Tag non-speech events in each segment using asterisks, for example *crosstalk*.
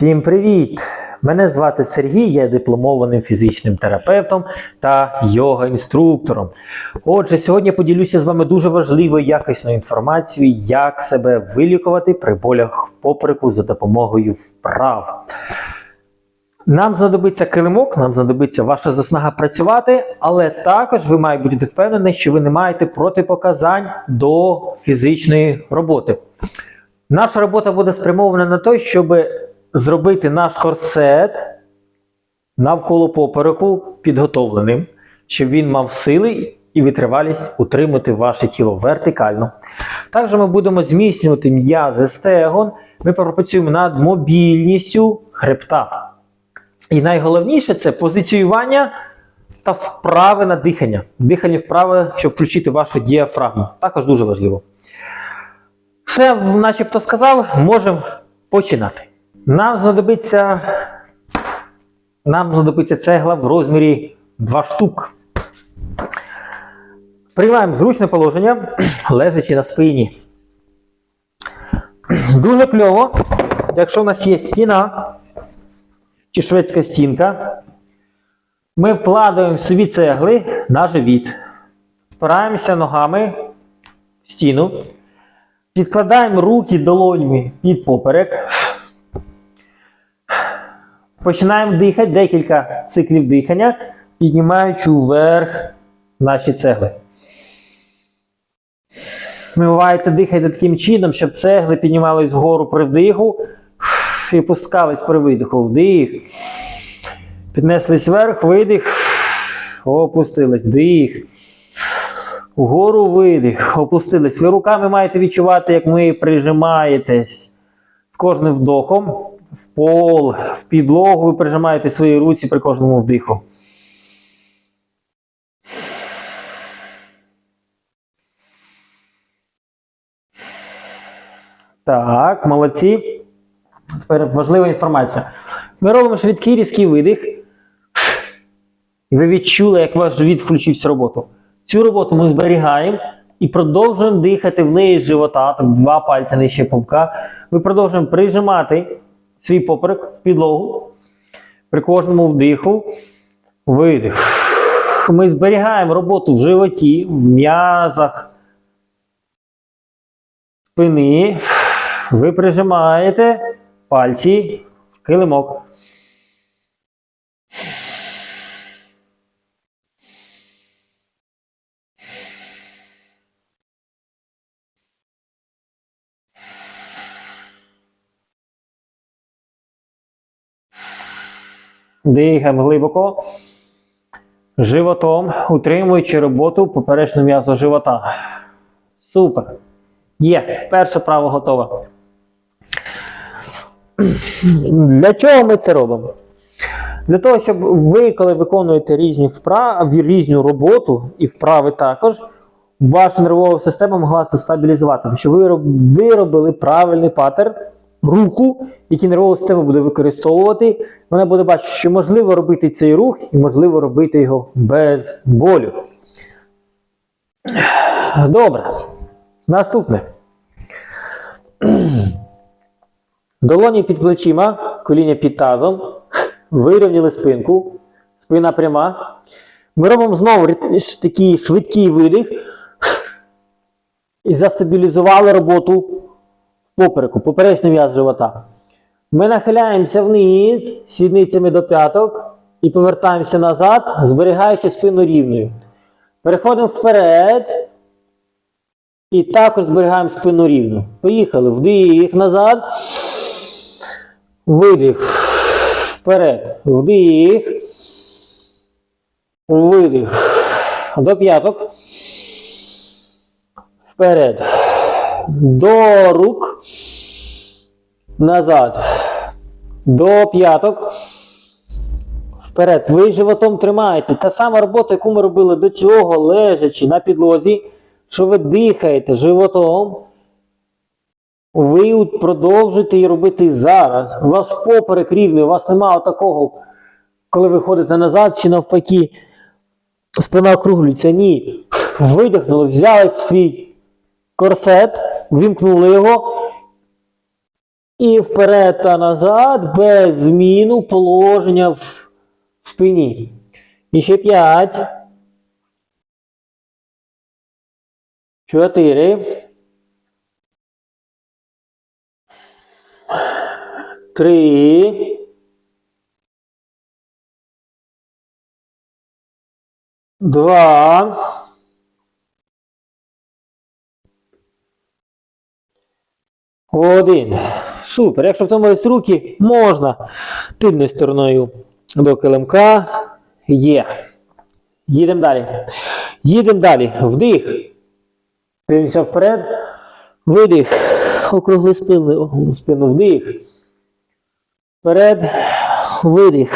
Всім привіт! Мене звати Сергій, я дипломованим фізичним терапевтом та йога-інструктором. Отже, сьогодні поділюся з вами дуже важливою якісною інформацією, як себе вилікувати при болях в попереку за допомогою вправ. Нам знадобиться килимок, нам знадобиться ваша заснага працювати, але також ви маєте бути впевнені, що ви не маєте протипоказань до фізичної роботи. Наша робота буде спрямована на те, щоб зробити наш корсет навколо попереку підготовленим, щоб він мав сили і витривалість утримати ваше тіло вертикально. Також ми будемо зміцнювати м'язи стегон, ми пропрацюємо над мобільністю хребта. І найголовніше це позиціювання та вправи на дихання. Дихання вправи, щоб включити вашу діафрагму. Також дуже важливо. Все, начебто сказав, можемо починати. Нам знадобиться, нам знадобиться цегла в розмірі 2 штук. Приймаємо зручне положення, лежачи на спині. Дуже кльово, якщо в нас є стіна чи шведська стінка, ми вкладаємо собі цегли на живіт, впираємося ногами в стіну, підкладаємо руки долонями під поперек. Починаємо дихати декілька циклів дихання, піднімаючи вверх наші цегли. Вмиваєте, дихайте таким чином, щоб цегли піднімались вгору при вдиху і пускались при видиху. Вдих. Піднеслись вверх, видих, опустились, вдих. Вгору видих, опустились. Ви руками маєте відчувати, як ви прижимаєтесь з кожним вдохом в пол, в підлогу, ви прижимаєте свої руці при кожному вдиху. Так, молодці. Тепер важлива інформація. Ми робимо швидкий різкий видих. І ви відчули, як ваш живіт включився в роботу. Цю роботу ми зберігаємо і продовжуємо дихати в неї з живота, так, два пальці нижче пупка. Ми продовжуємо прижимати свій поперек в підлогу. При кожному вдиху, видих. Ми зберігаємо роботу в животі, в м'язах спини. Ви прижимаєте пальці килимок. Дихаємо глибоко. Животом, утримуючи роботу поперечного м'язу живота. Супер. Є. Перше право готове. Для чого ми це робимо? Для того, щоб ви, коли виконуєте різні вправи, різну роботу і вправи також, ваша нервова система могла це стабілізувати. Тому що ви роб- виробили правильний паттерн, руку, який нервова система буде використовувати. Вона буде бачити, що можливо робити цей рух і можливо робити його без болю. Добре. Наступне. Долоні під плечима, коління під тазом. Вирівняли спинку. Спина пряма. Ми робимо знову такий швидкий видих. І застабілізували роботу попереку, поперечний в'яз живота. Ми нахиляємося вниз сідницями до п'яток і повертаємося назад, зберігаючи спину рівною. Переходимо вперед. І також зберігаємо спину рівну. Поїхали. Вдих назад. Видих. Вперед. Вдих. Видих. До п'яток. Вперед. До рук. Назад. До п'яток. Вперед. Ви животом тримаєте. Та сама робота, яку ми робили до цього, лежачи на підлозі, що ви дихаєте животом. Ви продовжуєте її робити зараз. У вас поперек рівний, у вас немає такого, коли ви ходите назад чи навпаки, спина округлюється. Ні. Видихнули, взяли свій корсет, вимкнули його І вперед та назад без зміну положення в, спині. І ще п'ять. Чотири. Три. Два. Один. Супер. Якщо втомились руки, можна тильною стороною до килимка. Є. Їдемо далі. Їдемо далі. Вдих. Дивимося вперед. Видих. Округли спину, вдих. Вперед. Видих.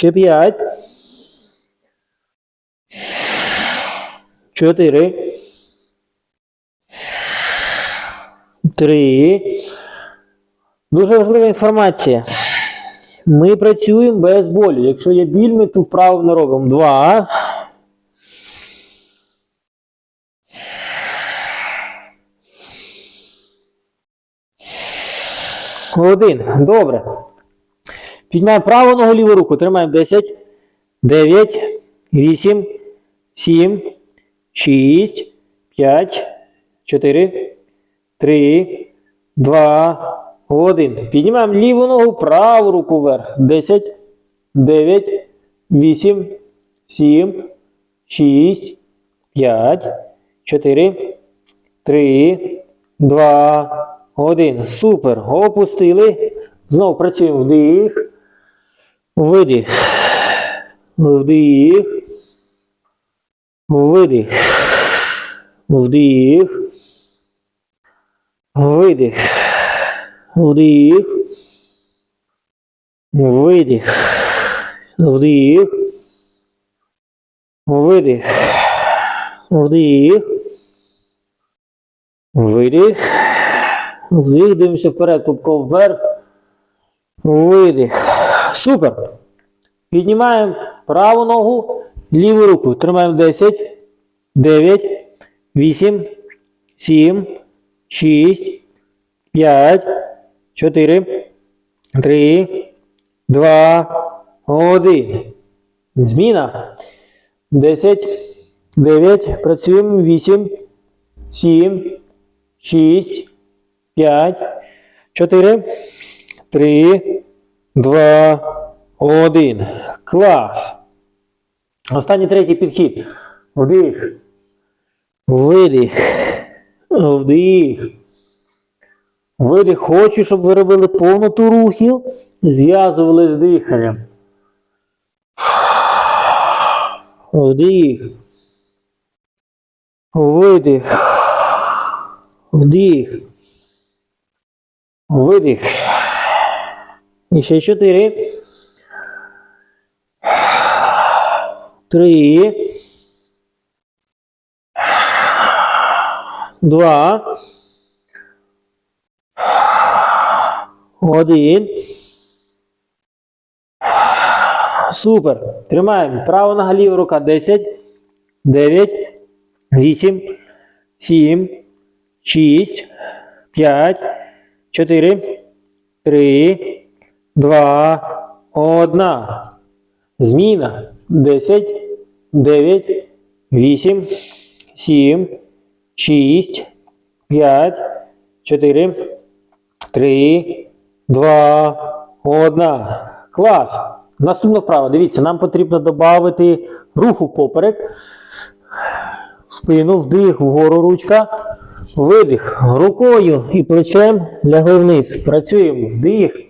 Ще п'ять. Чотири. Три. Дуже важлива інформація. Ми працюємо без болю. Якщо є біль, ми ту вправу не робимо. Два. Один. Добре. Піднімаємо праву ногу, ліву руку. Тримаємо 10, 9, 8, 7, 6, 5, 4, 3, 2, 1. Піднімаємо ліву ногу, праву руку вверх. 10, 9, 8, 7, 6, 5, 4, 3, 2, 1. Супер. Опустили. Знову працюємо вдих. Видих. Вдих. Видих. Вдих. Видих. Вдих. Видих. Вдих. Видих. Вдих. Видих. Вдих. Дивимося вперед. Пупком вверх. Видих. Супер. Піднімаємо праву ногу, ліву руку. Тримаємо 10, 9, 8, 7, 6, 5, 4, 3, 2, 1. Зміна. 10, 9, працюємо 8, 7, 6, 5, 4, 3, 2, 1. Клас. Останній третій підхід. Вдих. Видих. Вдих. Видих. Хочу, щоб ви робили повноту рухів. Зв'язували з диханням. Вдих. Видих. Вдих. Видих. І ще. Три. Два. Один. Супер. Тримаємо. Права нога, ліва рука. Десять. Дев'ять. Вісім. Сім. Шість. П'ять. Чотири. Три. Два. Одна. Зміна. Десять. Дев'ять. Вісім. Сім. Шість. П'ять. Чотири. Три. Два. Одна. Клас. Наступна вправа. Дивіться, нам потрібно додати руху впоперек. В спину, вдих, вгору ручка. Видих. Рукою і плечем лягли вниз. Працюємо. Вдих.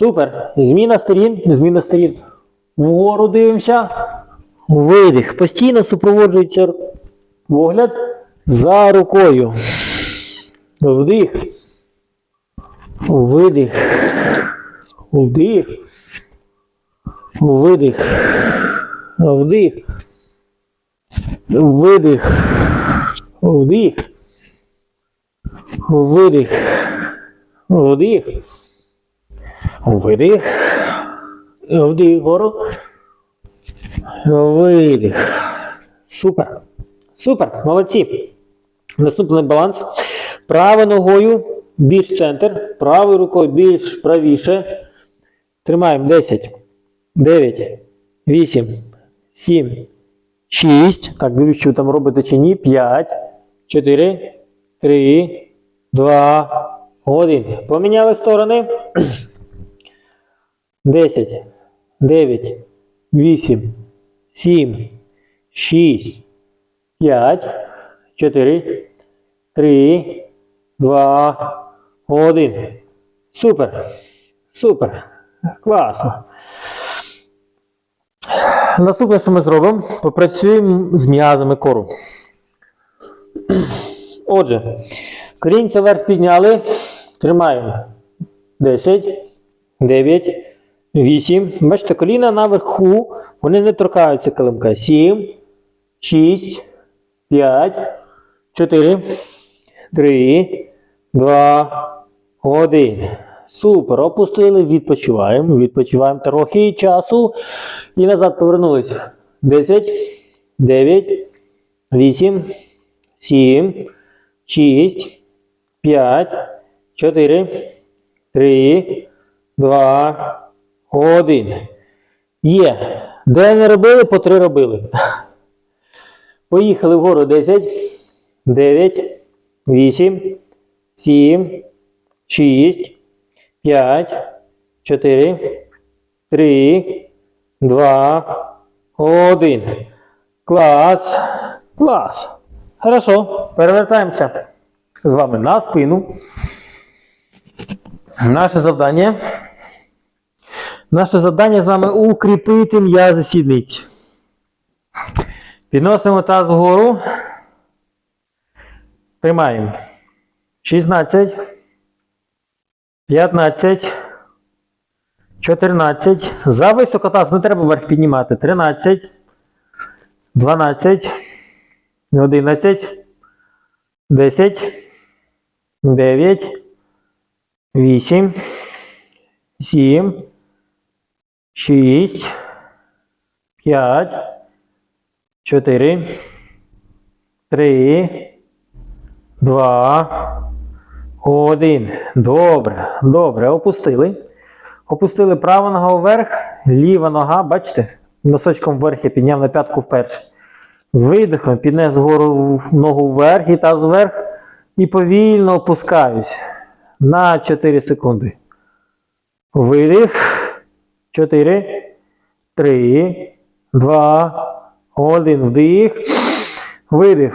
Супер. Зміна сторін, зміна сторін. Вгору дивимося. Видих. Постійно супроводжується погляд за рукою. Вдих. Видих. Вдих. Видих. Вдих. Видих. Вдих. Видих. Вдих. Видих. Вдих вгору. Видих. Супер. Супер. Молодці. Наступний баланс. Правою ногою більш центр, правою рукою більш правіше. Тримаємо 10, 9, 8, 7, 6. Так, дивлюсь, що ви там робите чи ні. 5, 4, 3, 2, 1. Поміняли сторони. 10, 9, 8, 7, 6, 5, 4, 3, 2, 1. Супер. Супер. Класно. Наступне, що ми зробимо, попрацюємо з м'язами кору. Отже, корінця вверх підняли. Тримаємо. 10, 9, 8. Бачите, коліна наверху, вони не торкаються килимка. 7, 6, 5, 4, 3, 2, 1. Супер. Опустили, відпочиваємо. Відпочиваємо трохи часу. І назад повернулись. 10, 9, 8, 7, 6, 5, 4, 3, 2, 1. Є. Де не робили, по 3 робили. Поїхали вгору 10, 9, 8, 7, 6, 5, 4, 3, 2, 1. Клас. Клас. Хорошо. Перевертаємося з вами на спину. Наше завдання. Наше завдання з вами укріпити м'язи сідниць. Підносимо таз вгору. Тримаємо. 16, 15, 14. За високотаз не треба вверх піднімати. 13, 12, 11, 10, 9, 8, 7, 6, 5, 4, 3, 2, 1. Добре, добре. Опустили. Опустили праву ногу вверх, ліва нога, бачите, носочком вверх я підняв на п'ятку вперше. З видихом піднес вгору ногу вверх і таз вверх. І повільно опускаюсь на 4 секунди. Видих. 4, 3, 2, 1. Вдих. Видих.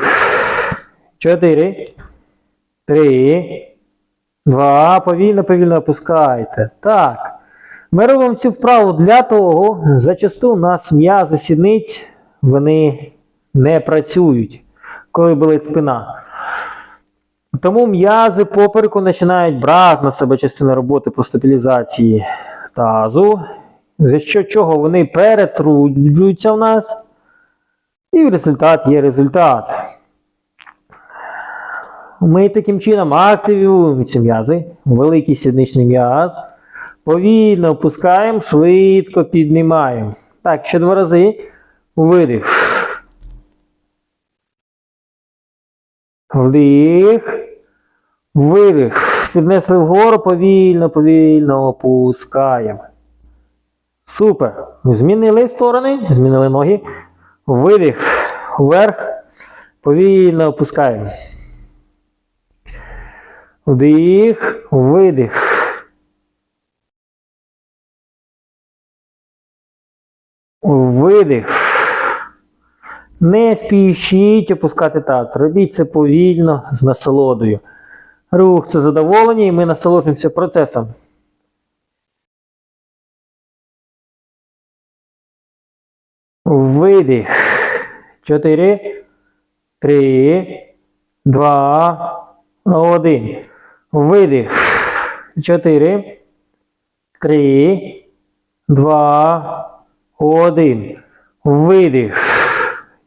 4, 3, 2. Повільно, повільно опускайте. Так. Ми робимо цю вправу для того, зачасту у нас м'язи сідниць, вони не працюють, коли болить спина. Тому м'язи попереку починають брати на себе частину роботи по стабілізації тазу, за що чого вони перетруджуються в нас. І в результат є результат. Ми таким чином активуємо ці м'язи, великий сідничний м'яз. Повільно опускаємо, швидко піднімаємо. Так, ще два рази. Видих. Вдих. Видих. Піднесли вгору, повільно, повільно опускаємо. Супер. Змінили сторони, змінили ноги. Видих. Вверх. Повільно опускаємо. Вдих. Видих. Видих. Не спішіть опускати таз. Робіть це повільно з насолодою. Рух це задоволення, і ми насолоджуємося процесом. Видих. Чотири. Три. Два. Один. Видих. Чотири. Три. Два. Один. Видих.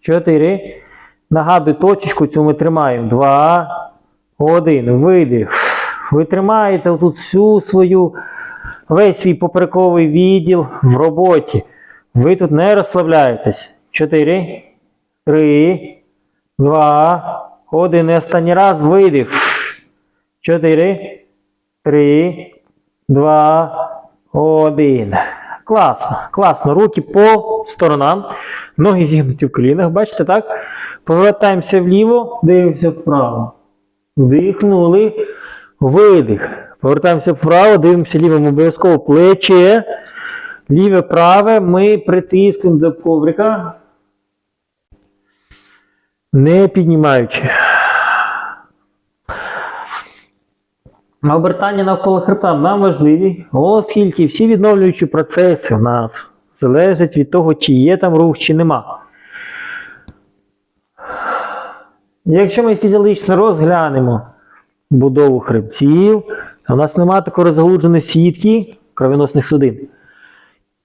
Чотири. Нагадую, точечку цю ми тримаємо. Два. Один. Видих. Ви тримаєте тут всю свою, весь свій поперековий відділ в роботі. Ви тут не розслабляєтесь. Чотири. Три. Два. Один. І останній раз. Видих. Чотири. Три. Два. Один. Класно. Класно. Руки по сторонам. Ноги зігнуті в колінах. Бачите, так? Повертаємося вліво, дивимося вправо. Вдихнули. Видих. Повертаємося вправо, дивимося лівим обов'язково плече. Ліве праве ми притискуємо до коврика. Не піднімаючи. Обертання навколо хребта нам важливі, оскільки всі відновлюючі процеси у нас залежать від того, чи є там рух, чи нема. Якщо ми фізіологічно розглянемо будову хребців, у нас немає такої розгалудженої сітки кровоносних судин.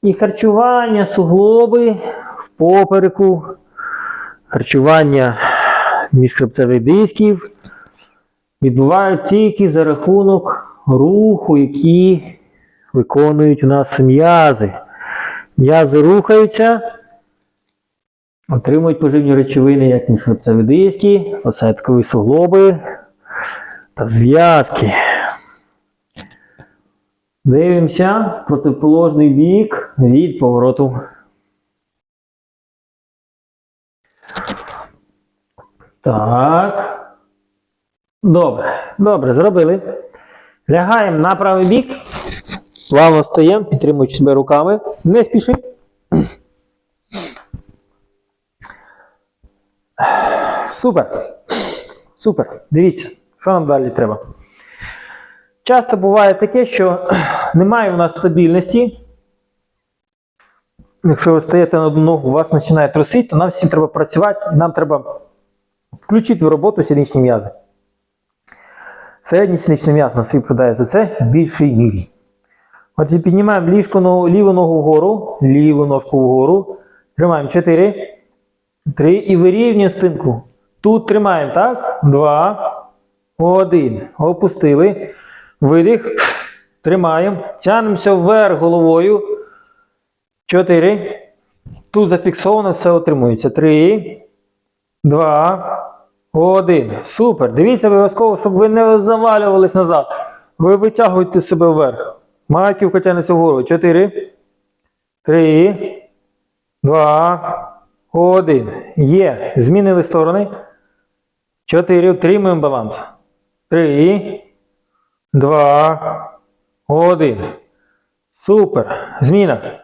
І харчування суглоби в попереку, харчування міжхребцевих дисків відбуваються тільки за рахунок руху, який виконують у нас м'язи. М'язи рухаються, отримують поживні речовини, як міжхребцеві диски, осеткові суглоби та зв'язки. Дивимося протиположний бік від повороту. Так. Добре, добре, зробили. Лягаємо на правий бік. Плавно стаємо, підтримуючи себе руками. Не спіши. Супер. Супер. Дивіться, що нам далі треба. Часто буває таке, що немає у нас стабільності. Якщо ви стаєте на одну ногу, у вас починає трусити, то нам всім треба працювати, нам треба включити в роботу сідничні м'язи. Середній сідничний м'яз нас відповідає за це в більшій мірі. От піднімаємо ліжко, ногу, ліву ногу вгору, ліву ножку вгору. Тримаємо 4, 3 і вирівнюємо спинку. Тут тримаємо, так? 2, 1. Опустили. Видих. Тримаємо. Тянемося вверх головою. 4. Тут зафіксовано, все отримується. 3, 2, 1. Супер. Дивіться обов'язково, щоб ви не завалювались назад. Ви витягуєте себе вверх. Маківка тягнеться вгору. 4, 3, 2, 1. Є. Змінили сторони. 4. Утримуємо баланс. 3, 2, 1. Супер. Зміна.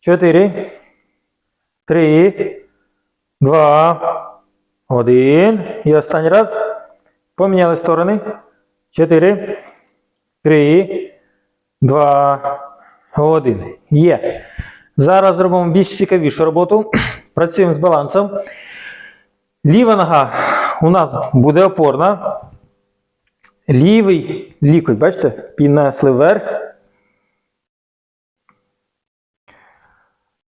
4, 3, 2, 1. І останній раз. Поміняли сторони. 4, 3, 2, 1. Є. Зараз зробимо більш цікавішу роботу. *clears throat* Працюємо з балансом. Ліва нога у нас буде опорна. Лівий лікоть, бачите, піднесли вверх.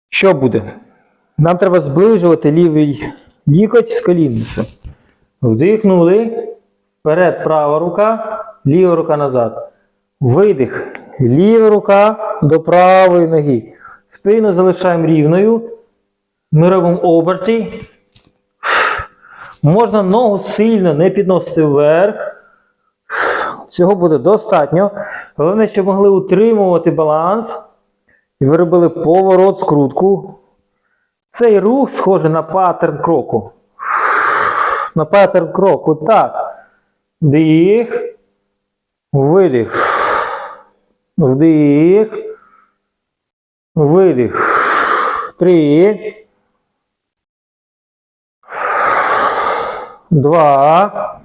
Що буде? Нам треба зближувати лівий лікоть з колінницею. Вдихнули. Вперед права рука, ліва рука назад. Видих. Ліва рука до правої ноги. Спину залишаємо рівною. Ми робимо оберти. Можна ногу сильно не підносити вверх. Цього буде достатньо. Головне, щоб могли утримувати баланс. І ви робили поворот, скрутку. Цей рух схожий на паттерн кроку. На паттерн кроку. Так. Вдих. Видих. Вдих. Видих. Три. Два.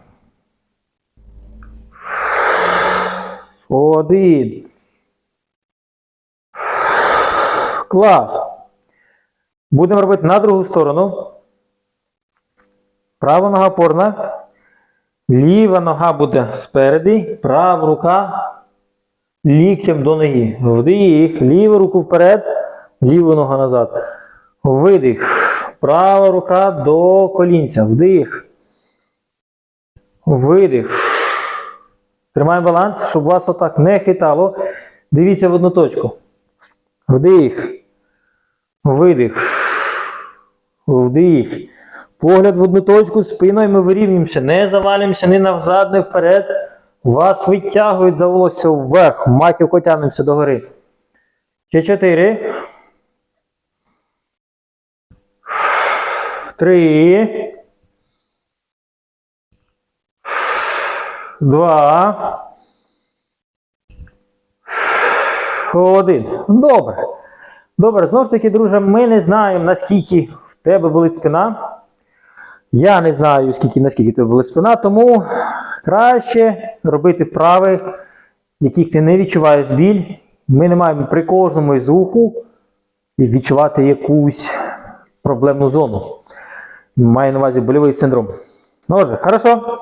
Один. Клас. Будемо робити на другу сторону. Права нога опорна. Ліва нога буде спереді, права рука ліктем до ноги. Вдих, ліву руку вперед, ліву ногу назад. Видих. Права рука до колінця. Вдих. Видих. Тримаємо баланс, щоб вас отак не хитало. Дивіться в одну точку. Вдих. Видих. Вдих. Погляд в одну точку, спиною ми вирівнюємося. Не завалюємося ні назад, ні вперед. Вас витягують за волосся вверх. Маківко тягнемося догори. Ще чотири. Три. Два. Один. Добре. Добре, знову ж таки, друже, ми не знаємо, наскільки в тебе болить спина. Я не знаю, скільки, наскільки в тебе болить спина, тому краще робити вправи, яких ти не відчуваєш біль. Ми не маємо при кожному із руху відчувати якусь проблемну зону. Маю на увазі больовий синдром. Ну, Отже, хорошо.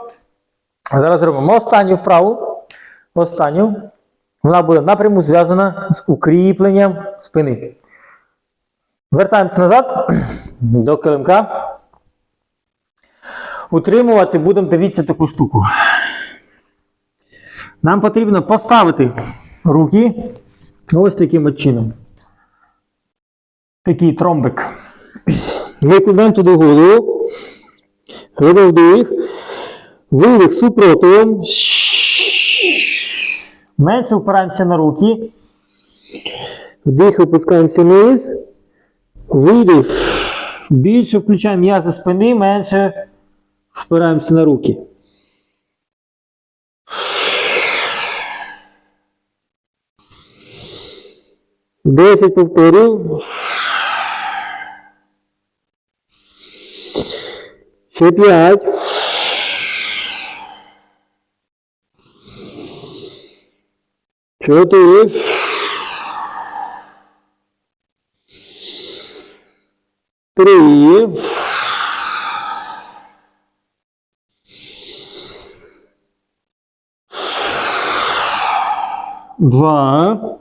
Зараз робимо останню вправу. Останню. Вона буде напряму зв'язана з укріпленням спини. Вертаємося назад до килимка. Утримувати будемо, дивіться таку штуку. Нам потрібно поставити руки ось таким от чином. Такий тромбик. Викладаємо туди голову. Робимо вдих. Видих супротивом. Менше впираємося на руки. Вдих, опускаємося вниз. Видих. Більше включаємо м'язи спини, менше впираємося на руки. Десять повторів. Ще п'ять. Чотири. Три. Два.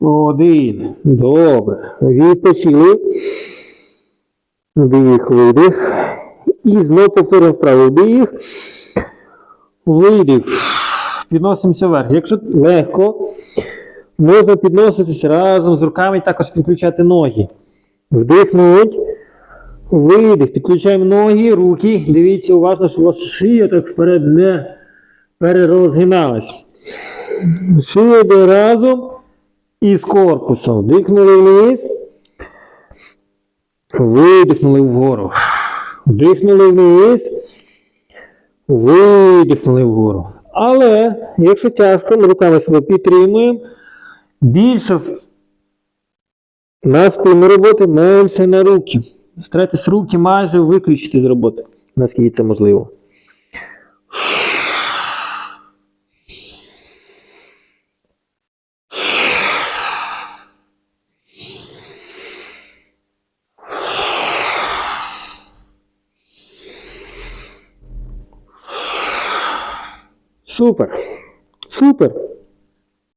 Один. Добре. Відпочили. Вдих, видих. І знову повторюємо вправо. Вдих. Видих. Підносимося вверх. Якщо легко, можна підноситись разом з руками і також підключати ноги. Вдихнуть. Видих. Підключаємо ноги, руки. Дивіться уважно, щоб ваша шия так вперед не перерозгиналась. Шия йде разом із корпусом. Вдихнули вниз. Видихнули вгору. Вдихнули вниз. Видихнули вгору. Але, якщо тяжко, ми руками себе підтримуємо. Більше на спину роботи, менше на руки. Старайтесь руки майже виключити з роботи, наскільки це можливо. Супер. Супер.